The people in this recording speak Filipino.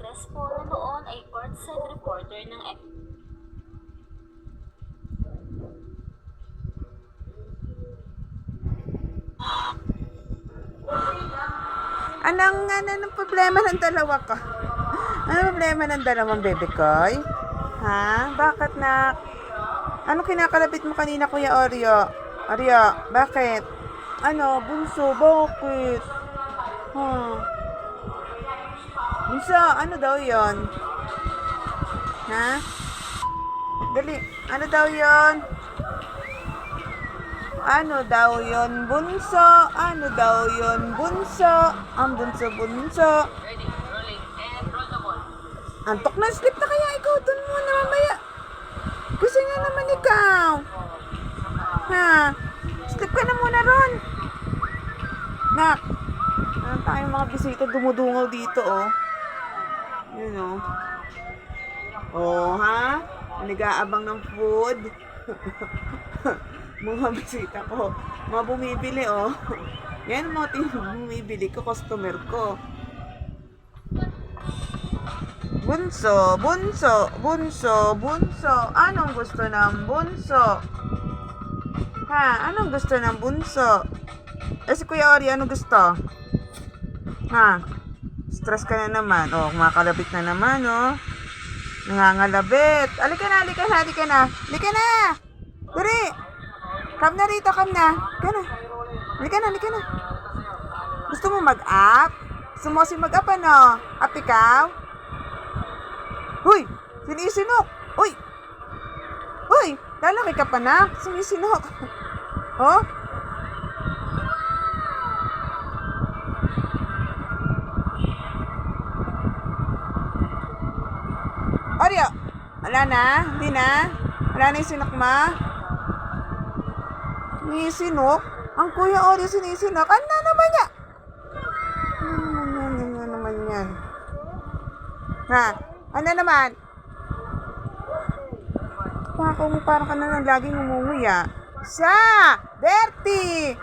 Crespo na noon ay courtside reporter ng Anong, ano, anong problema ng dalawa ko? Ano problema ng dalawang bebe koy? Ha? Bakit na? Ano kinakalapit mo kanina, Kuya Oreo? Oreo, bakit? Ano, bunso, bakit? Ha? Bunso, ano daw yon? Ha? Dali, ano daw yon? Ano daw yon bunso? Ano daw yon bunso? Ang bunso bunso. Antok na sleep na kaya ikaw dun muna mamaya. Gusto niya naman ikaw. Ha? Sleep ka na muna ron. Nak. Meron tayong mga bisita dumudungaw dito oh. Yun oh. Oh ha? Nag-aabang ng food. mga bisita ko. Mga bumibili, oh. Yan tin- bumibili ko, customer ko. Bunso, bunso, bunso, bunso. Anong gusto ng bunso? Ha? Anong gusto ng bunso? Eh, si Kuya Ori, anong gusto? Ha? Stress ka na naman. Oh, kumakalabit na naman, oh. Nangangalabit. Alika na, alika na, alika na. Alika na! Dali! Come na rito, come na. Halika na. Halika na, halika na. Gusto mo mag-up? Gusto mo si mag-up ano? Up ikaw? Huy! Sinisinok! Uy! Uy! Lalaki ka pa na? Sinisinok. Oh? Oreo! Wala na? Hindi na? Wala na yung sinok mo? Sinisinok? Ang kuya Oreo sinisinok? Ano na naman niya? Ano? Ano naman yan? Ha? Ano naman? Baka mo parang ka na lang laging umunguya. Siya! Bertie!